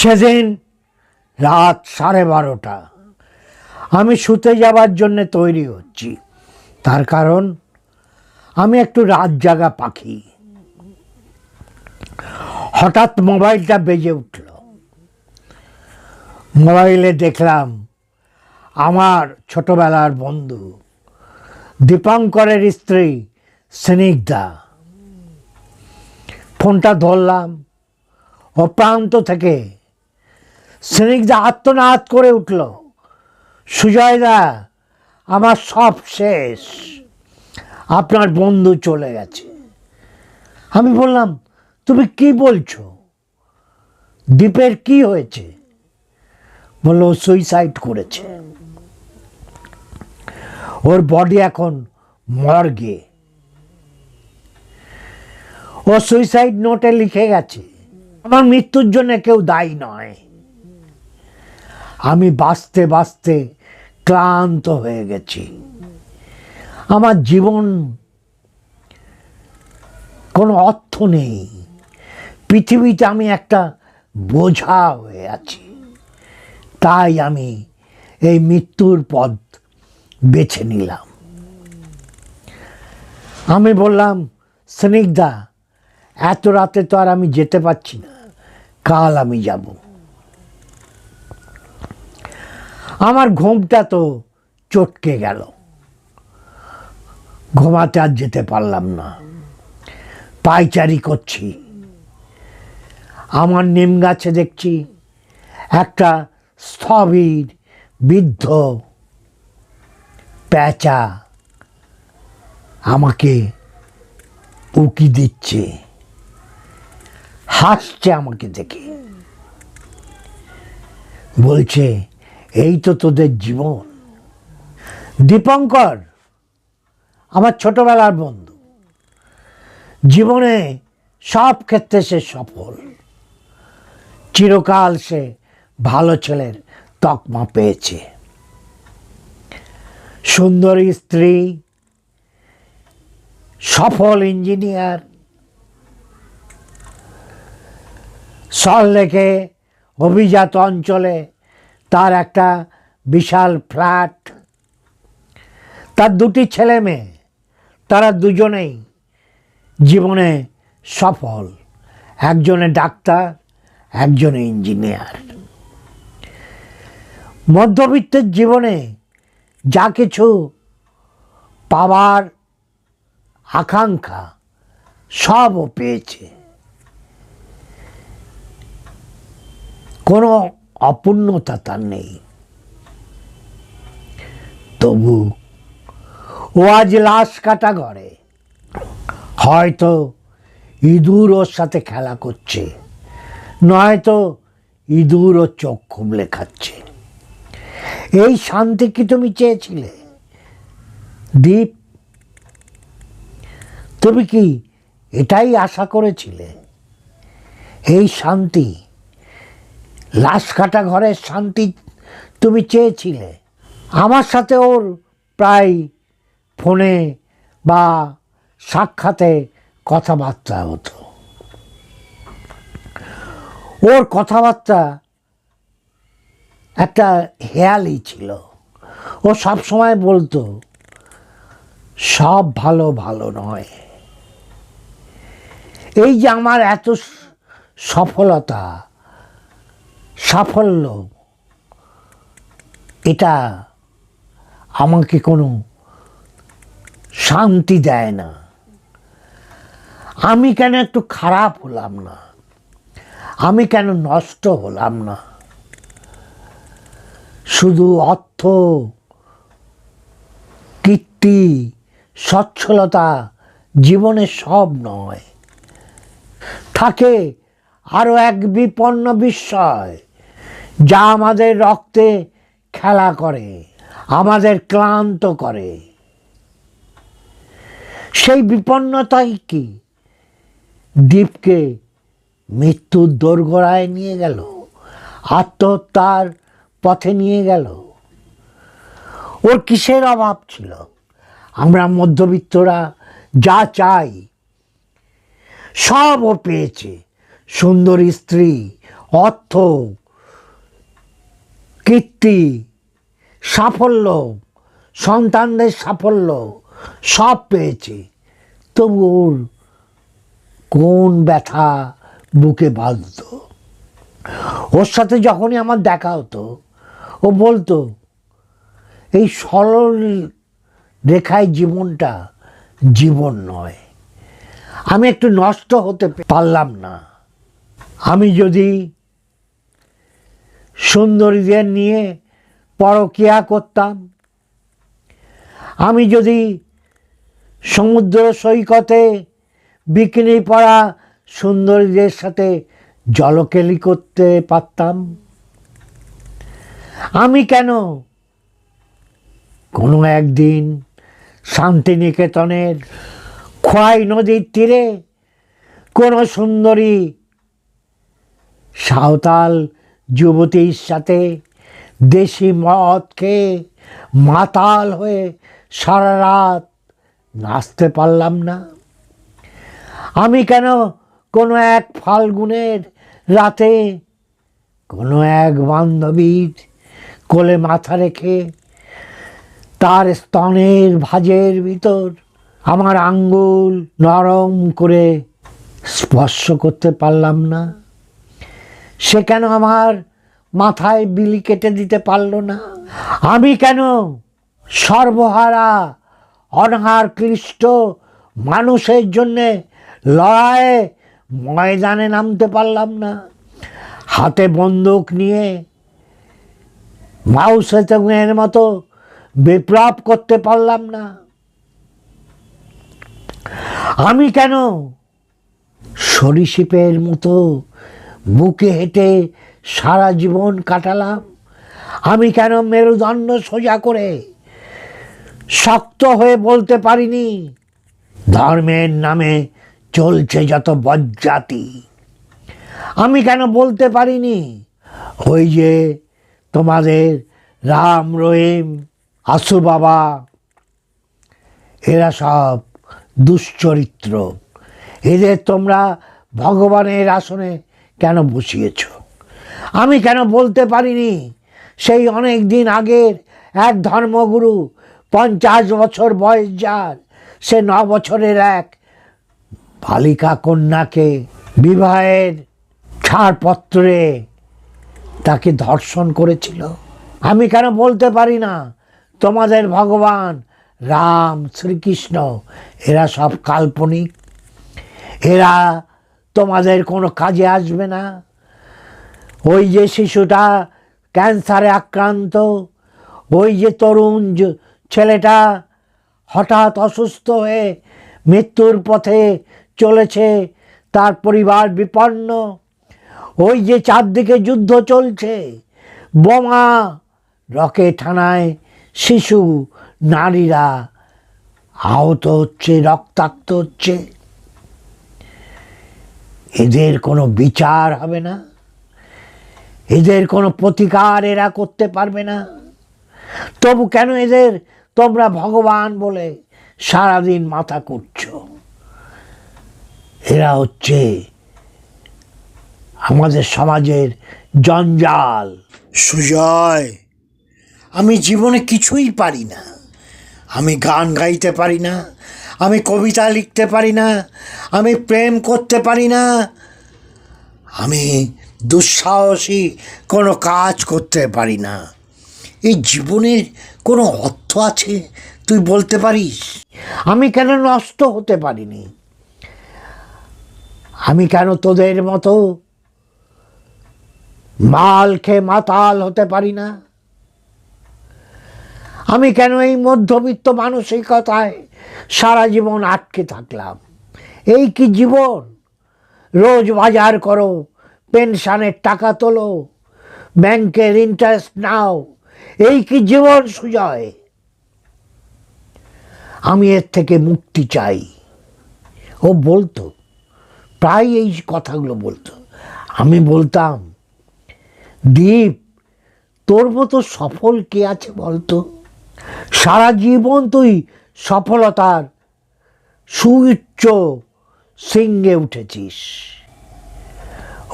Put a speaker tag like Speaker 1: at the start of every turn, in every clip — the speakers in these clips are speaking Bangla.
Speaker 1: সেদিন রাত সাড়ে বারোটা। আমি শুতে যাবার জন্যে তৈরি হচ্ছি। তার কারণ, আমি একটু রাত জাগা পাখি। হঠাৎ মোবাইলটা বেজে উঠল। মোবাইলে দেখলাম আমার ছোটবেলার বন্ধু, দীপাঙ্করের স্ত্রী স্নিগ্ধা। ফোনটা ধরলাম। ও প্রান্ত থেকে স্নিগ্ধা আত্মনাদ করে উঠল। সুজয়দা আমার সব শেষ। আপনার বন্ধু চলে গেছে। আমি বললাম, তুমি কি বলছো? দ্বীপের কি হয়েছে? বলল সুইসাইড করেছে। ওর বডি এখন মর্গে। ও সুইসাইড নোটে লিখে গেছে, আমার মৃত্যুর জন্য কেউ দায়ী নয়। আমি বাঁচতে বাঁচতে ক্লান্ত হয়ে গেছি। আমার জীবন কোনো অর্থ নেই। পৃথিবীতে আমি একটা বোঝা হয়ে আছি। তাই আমি এই মৃত্যুর পথ বেছে নিলাম। আমি বললাম, স্নিগ্ধা, এত রাতে তো আর আমি যেতে পারছি না, কাল আমি যাব। আমার ঘুমটা তো চটকে গেল। ঘুমাতে আর যেতে পারলাম না। পাইচারি করছি। আমার নিম গাছে দেখছি একটা স্থবির, বৃদ্ধ প্যাঁচা আমাকে উকি দিচ্ছে। হাসছে আমাকে দেখে। বলছে এই তো তোদের জীবন। দীপঙ্কর, আমার ছোটবেলার বন্ধু। জীবনে সব ক্ষেত্রে সে সফল। চিরকাল সে ভালো ছেলের তকমা পেয়েছে। সুন্দরী স্ত্রী, সফল ইঞ্জিনিয়ার সল্লেকে অভিজাত অঞ্চলে তার একটা বিশাল ফ্ল্যাট। তার দুটি ছেলে মেয়ে, তারা দুজনেই জীবনে সফল। একজনে ডাক্তার, একজনে ইঞ্জিনিয়ার। মধ্যবিত্তের জীবনে যা কিছু পাওয়ার আকাঙ্ক্ষা, সবও পেয়েছে। কোনো অপূর্ণতা তার নেই। তবু ও আজ লাশ কাটা ঘরে। হয়তো ইঁদুর ওর সাথে খেলা করছে, নয়তো ইঁদুর ও চোখ খুবলে খাচ্ছে। এই শান্তি কি তুমি চেয়েছিলে? দীপ, তুমি কি এটাই আশা করেছিলে? এই শান্তি লাশ কাটা ঘরের শান্তি তুমি চেয়েছিলে। আমার সাথে ওর প্রায় ফোনে বা সাক্ষাতে কথাবার্তা হতো। ওর কথাবার্তা একটা হেয়ালি ছিল। ও সব সময় বলতো, সব ভালো ভালো নয়। এই যে আমার এত সফলতা সাফল্য। এটা আমাকে কোনো শান্তি দেয় না। আমি কেন একটু খারাপ হলাম না? আমি কেন নষ্ট হলাম না? শুধু অর্থ, কীর্তি, সচ্ছলতা জীবনে সব নয়। থাকে আরও এক বিপন্ন বিস্ময়। যা আমাদের রক্তে খেলা করে, আমাদের ক্লান্ত করে। সেই বিপন্নতাই কি? দ্বীপকে মৃত্যুর দোরগোড়ায় নিয়ে গেল, আত্মহত্যার পথে নিয়ে গেল। ওর কিসের অভাব ছিল? আমরা মধ্যবিত্তরা যা চাই, সব ও পেয়েছে। সুন্দরী স্ত্রী, অর্থ কীর্তি, সাফল্য, সন্তানদের সাফল্য, সব পেয়েছে। তবু ওর কোন ব্যথা বুকে বাঁধত? ওর সাথে যখনই আমার দেখা হতো, ও বলতো, এই সরল রেখায় জীবনটা জীবন নয়। আমি একটু নষ্ট হতে পারলাম না। আমি যদি সুন্দরীদের নিয়ে পরকিয়া করতাম। আমি যদি সমুদ্র সৈকতে বিকিনি পরা সুন্দরীদের সাথে জলকেলি করতে পারতাম। আমি কেন কোনো একদিন শান্তিনিকেতনের খোয়াই নদীর তীরে কোনো সুন্দরী সাঁওতাল যুবতীর সাথে দেশি মদ খেয়ে মাতাল হয়ে সারা রাত নাচতে পারলাম না। আমি কেন কোনো এক ফাল্গুনের রাতে কোনো এক বান্ধবীর কোলে মাথা রেখে তার স্তনের ভাজের ভিতর আমার আঙ্গুল নরম করে স্পর্শ করতে পারলাম না। সে কেন আমার মাথায় বিলি কেটে দিতে পারল না? আমি কেন সর্বহারা, অনহার ক্লিষ্ট মানুষের জন্যে লড়াইয়ে ময়দানে নামতে পারলাম না? হাতে বন্দুক নিয়ে মাউসের মতো বিপ্লব করতে পারলাম না। আমি কেন সরীসৃপের মতো বুকে হেঁটে সারা জীবন কাটালাম। আমি কেন মেরুদণ্ড সোজা করে শক্ত হয়ে বলতে পারিনি, ধর্মের নামে চলছে যত বজ্জাতি। আমি কেন বলতে পারিনি, ওই যে তোমাদের রাম, রহিম আসু বাবা, এরা সব দুশ্চরিত্র। এদের তোমরা ভগবানের আসনে কেন বসিয়েছ আমি কেন বলতে পারিনি? সেই অনেক দিন আগের এক ধর্মগুরু পঞ্চাশ বছর বয়স যার, সে ন বছরের এক বালিকা কন্যাকে বিবাহের ছাড়পত্রে তাকে ধর্ষণ করেছিল। আমি কেন বলতে পারি না? তোমাদের ভগবান রাম শ্রীকৃষ্ণ, এরা সব কাল্পনিক। এরা তোমাদের কোনো কাজে আসবে না। ওই যে শিশুটা ক্যান্সারে আক্রান্ত, ওই যে তরুণ ছেলেটা হঠাৎ অসুস্থ হয়ে মৃত্যুর পথে চলেছে, তার পরিবার বিপন্ন, ওই যে চারদিকে যুদ্ধ চলছে, বোমা, রকেট হানায় শিশু, নারীরা আহত হচ্ছে, রক্তাক্ত হচ্ছে। এদের কোনো বিচার হবে না। এদের কোনো প্রতিকার এরা করতে পারবে না। তবু কেন এদের তোমরা ভগবান বলে সারাদিন মাথা করছ এরা হচ্ছে আমাদের সমাজের জঞ্জাল। সুজয়, আমি জীবনে কিছুই পারি না। আমি গান গাইতে পারি না। আমি কবিতা লিখতে পারি না, আমি প্রেম করতে পারি না। আমি দুঃসাহসী, কোনো কাজ করতে পারি না। এই জীবনের কোনো অর্থ আছে, তুই বলতে পারিস? আমি কেন নষ্ট হতে পারিনি? আমি কেন তোদের মতো মাল খেয়ে মাতাল হতে পারি না? আমি কেন এই মধ্যবিত্ত মানসিকতায় সারা জীবন আটকে থাকলাম। এই কি জীবন? রোজ বাজার করো, পেনশনের টাকা তোলো, ব্যাংকের ইন্টারেস্ট নাও, এই কি জীবন সুজয়? আমি এর থেকে মুক্তি চাই। ও বলতো, প্রায় এই কথাগুলো বলতো। আমি বলতাম, দীপ, তোর মতো সফল কে আছে বলতো? সারা জীবন তুই সফলতার সুউচ্চ সিংহে উঠেছিস।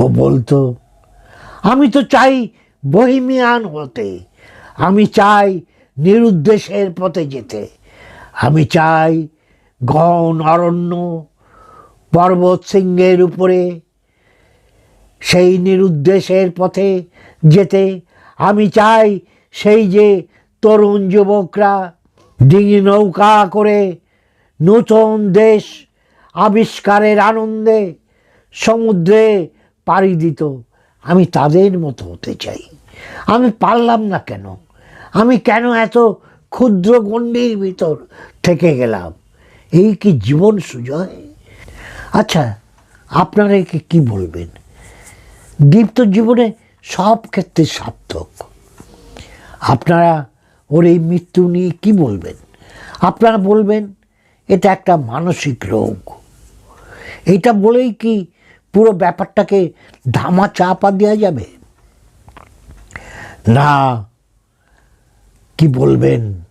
Speaker 1: ও বলতো, আমি তো চাই বহিমিয়ান হতে। আমি চাই নিরুদ্দেশের পথে যেতে। আমি চাই ঘন অরণ্য পর্বত সিংহের উপরে সেই নিরুদ্দেশের পথে যেতে। আমি চাই সেই যে তরুণ যুবকরা ডিঙি নৌকা করে নূতন দেশ আবিষ্কারের আনন্দে সমুদ্রে পাড়ি দিত। আমি তাদের মতো হতে চাই। আমি পারলাম না কেন? আমি কেন এত ক্ষুদ্র গণ্ডির ভিতর থেকে গেলাম? এই কি জীবন সুজয়? আচ্ছা আপনারা একে কি বলবেন? দীপ্ত জীবনে সব ক্ষেত্রে সার্থক। আপনারা ওর এই মৃত্যু নিয়ে কি বলবেন? আপনারা বলবেন, এটা একটা মানসিক রোগ। এটা বলেই কি পুরো ব্যাপারটাকে ধামা চাপা দেওয়া যাবে? না, কি বলবেন?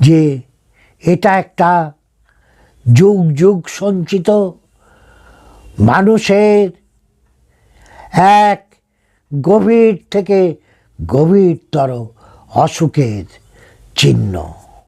Speaker 1: যে এটা একটা যুগ যুগ সঞ্চিত মানুষের এক গভীর থেকে গভীরতর অসুখের চিহ্ন।